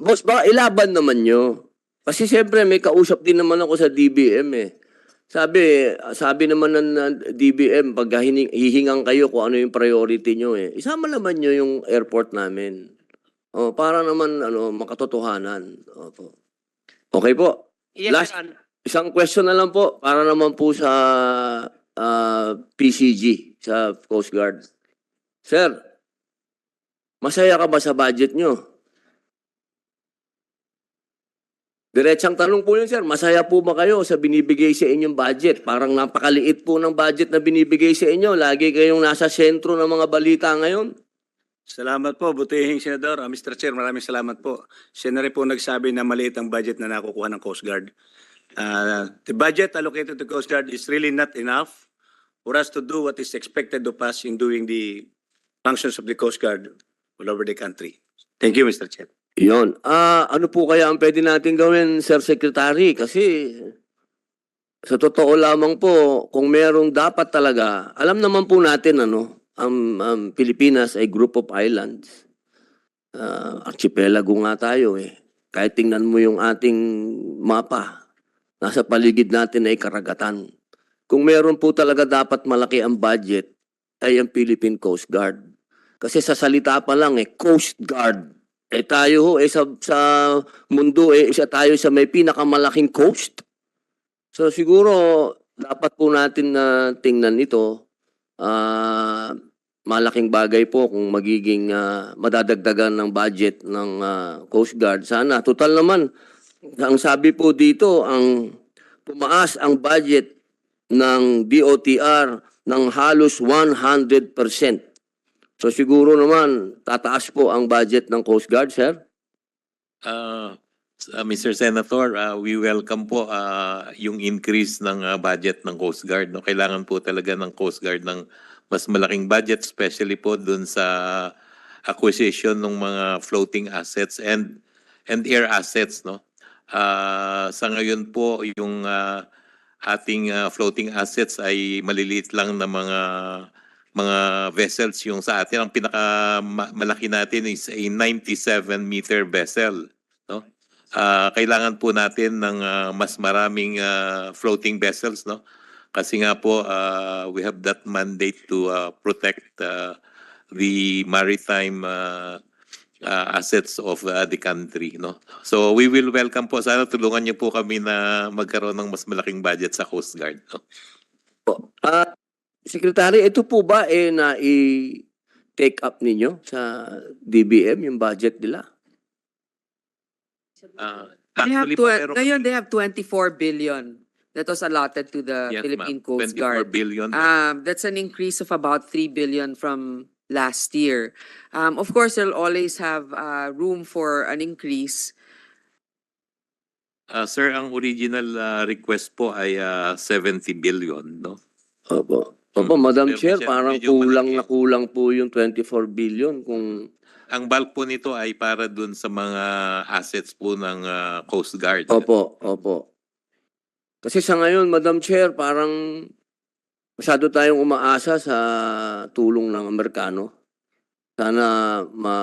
boss, baka ilaban naman nyo. Kasi siyempre may kausap din naman ako sa DBM eh. Sabi, sabi naman ng DBM, pag hining, hihingang kayo kung ano yung priority nyo eh. Isama naman nyo yung airport namin. Oh, para naman ano, makatotohanan. Opo. Okay po. Yes, Last- Honor. Isang question na lang po para naman po sa ah, PCG, sa Coast Guard. Sir, masaya ka ba sa budget nyo? Diretsang tanong po yun, sir. Masaya po ba kayo sa binibigay sa inyong budget? Parang napakaliit po ng budget na binibigay sa inyo. Lagi kayong nasa sentro ng mga balita ngayon. Salamat po, butihing Senador. Ah, Mr. Chair, maraming salamat po. Rin po nagsabi na maliit ang budget na nakukuha ng Coast Guard. Ah, the budget allocated to Coast Guard is really not enough for us to do what is expected of us in doing the functions of the Coast Guard all over the country. Thank you, Mr. Chair. Yon. Ah, ano po kaya ang pwede natin gawin, Sir Secretary? Kasi sa totoo lamang po, kung merong dapat talaga, alam naman po natin ano, ang ang Pilipinas ay group of islands. Ah, archipelago nga tayo eh. Kahit tingnan mo yung ating mapa, nasa paligid natin ay karagatan. Kung meron po talaga dapat malaki ang budget, ay ang Philippine Coast Guard. Kasi sa salita pa lang eh, Coast Guard. Eh tayo ho, eh sa, sa mundo, eh isa tayo sa may pinakamalaking coast. So siguro, dapat po natin na tingnan ito. ah malaking bagay po kung magiging ah, madadagdagan ng budget ng ah, Coast Guard. Sana, total naman, ang sabi po dito, ang tumaas ang budget ng DOTR ng halos 100%. So siguro naman, tataas po ang budget ng Coast Guard, sir? Uh, uh, Mr. Senator, uh, we welcome po uh, yung increase ng uh, budget ng Coast Guard. No? Kailangan po talaga ng Coast Guard ng mas malaking budget, especially po dun sa acquisition ng mga floating assets and and air assets. No? Uh, sa ngayon po, yung uh, ating uh, floating assets ay maliliit lang na mga mga vessels yung sa atin ang pinaka ma- malaki natin is a 97 meter vessel no? Ah, kailangan po natin ng ah, mas maraming ah, floating vessels no? Kasi nga po ah, we have that mandate to ah, protect ah, the maritime ah, ah, assets of ah, the country no? So we will welcome po sana tulungan niyo po kami na magkaroon ng mas malaking budget sa Coast Guard no? Ah, Secretary, ito po ba eh na i-take up ninyo sa DBM yung budget nila? Ah, They have actually meron- ngayon, they have 24 billion that was allotted to the Yes, Philippine ma'am. Coast 24 Guard. billion Um, that's an increase of about 3 billion from last year. Um, of course, they'll always have uh, room for an increase. Ah, sir, ang original ah, request po ay ah, 70 billion, no? Opo. Opo, Hmm. Madam Pero Chair, parang medyo kulang malaki. na kulang po yung 24 billion kung Ang bulk po nito ay para dun sa mga assets po ng ah, Coast Guard. Opo, opo. Kasi sa ngayon, Madam Chair, parang masyado tayong umaasa sa tulong ng Amerikano. Sana ma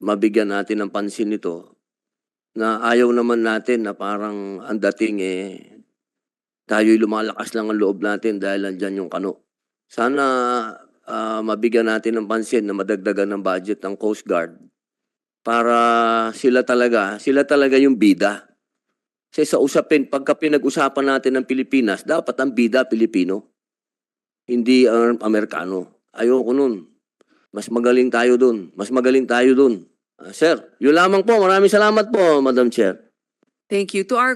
mabigyan natin ng pansin ito na ayaw naman natin na parang ang dating eh tayo'y lumalakas lang ang loob natin dahil andyan yung kano. Sana ah, mabigyan natin ng pansin na madagdagan ng budget ng Coast Guard para sila talaga, sila talaga yung bida. Kasi sa usapin, pagka pinag-usapan natin ng Pilipinas, dapat ang bida Pilipino. Hindi ang Amerikano. Ayoko nun. Mas magaling tayo dun. Mas magaling tayo dun. Ah, sir, yun lamang po. Maraming salamat po, Madam Chair. Thank you. To our